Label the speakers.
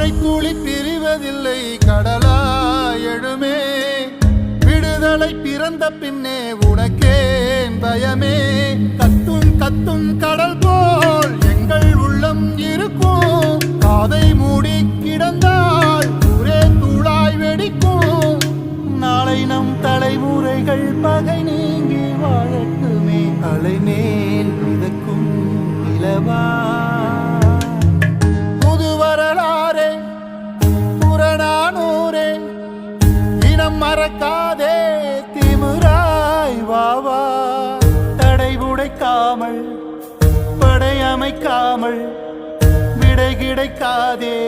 Speaker 1: மழைத்துளி பிரிவதில்லை கடலா எழுமே. விடுதலை பிறந்த பின்னே உனக்கே பயமே. கத்தும் கத்தும் கடல் போல் எங்கள் உள்ளம் இருக்கும். காதை மூடி கிடந்தால் ஒரே தூளாய் வெடிக்கும். நாளை நம் தலைமுறைகள் பகை நீங்கி வாழட்டுமே. அலைமேல் மிதக்கும் இலவா மறக்காதே திமுராய் வாவா தடை உடைக்காமல் படை அமைக்காமல் விடை கிடைக்காதே.